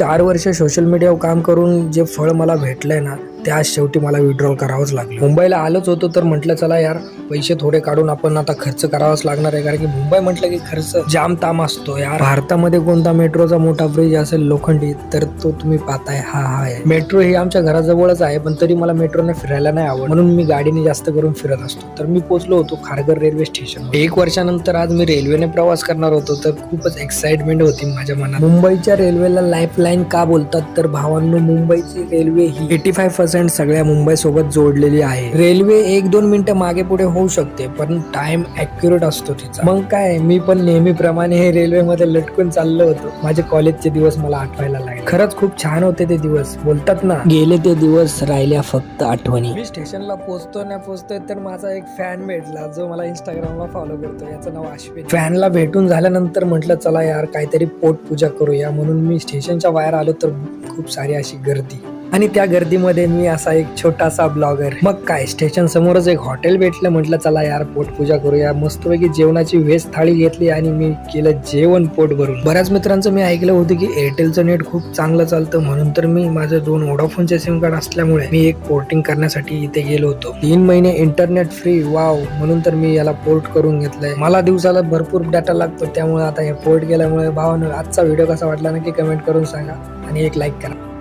चार वर्ष सोशल मीडियावर काम करून जे फळ मला भेटलं आहे ना त्या शेवटी मला विड्रॉल करावंच लागलं. मुंबईला आलोच होतो तर म्हटलं चला यार पैसे थोडे काढून आपण आता खर्च करावाच लागणार आहे. कारण की मुंबई म्हटलं की खर्च जाम ताम असतो यार. भारतामध्ये कोणता मेट्रोचा मोठा ब्रिज असेल लोखंडी तर तो तुम्ही पाहताय. हा हा आहे मेट्रो ही आमच्या घराजवळच आहे पण तरी मला मेट्रोने फिरायला नाही आवड म्हणून मी गाडीने जास्त करून फिरत असतो. तर मी पोहोचलो होतो खारघर रेल्वे स्टेशन एक वर्षानंतर आज मी रेल्वेने प्रवास करणार होतो तर खूपच एक्साइटमेंट होती माझ्या मनात. मुंबईच्या रेल्वेला लाईफ लाईन का बोलतात? तर भावांनो मुंबईची रेल्वे ही एटी फाय पर्सेंट सगळ्या मुंबई सोबत जोडलेली आहे. रेल्वे एक दोन मिनिटं मागे पुढे होऊ शकते पण टाइम अॅक्युरेट असतो तिचा. मग काय मी पण नेहमीप्रमाणे हे रेल्वेमध्ये लटकून चाललो होतो. माझे कॉलेजचे दिवस मला आठवायला लागले. खरंच खूप छान होते ते दिवस. बोलतात ना गेले ते दिवस राहिल्या फक्त आठवणी. मी स्टेशनला पोहोचतो ना पोहोचतोय तर माझा एक फॅन भेटला जो मला इंस्टाग्रामला फॉलो करतो याचं नाव आश्विन फॅनला भेटून झाल्यानंतर म्हटलं चला यार काहीतरी पोटपूजा करूया. म्हणून मी स्टेशनच्या बाहेर आलो तर खूप सारी अशी गर्दी. आणि त्या गर्दीमध्ये मी असा एक छोटासा ब्लॉगर. मग काय स्टेशन समोरच एक हॉटेल भेटलं म्हटलं चला यार पोटपूजा करूया. मस्तपैकी जेवणाची व्हेज थाळी घेतली आणि मी केलं जेवण पोट भरून. बऱ्याच मित्रांचं मी ऐकलं होतं की एअरटेलचं नेट खूप चांगलं चालतं म्हणून तर मी माझं दोन वोडाफोनचे सिम कार्ड असल्यामुळे मी एक पोर्टिंग करण्यासाठी इथे गेलो होतो. तीन महिने इंटरनेट फ्री वाव म्हणून तर मी याला पोर्ट करून घेतलंय. मला दिवसाला भरपूर डाटा लागतो त्यामुळे आता हे पोर्ट केल्यामुळे भावानं आजचा व्हिडिओ कसा वाटला नक्की कमेंट करून सांगा आणि एक लाईक करा.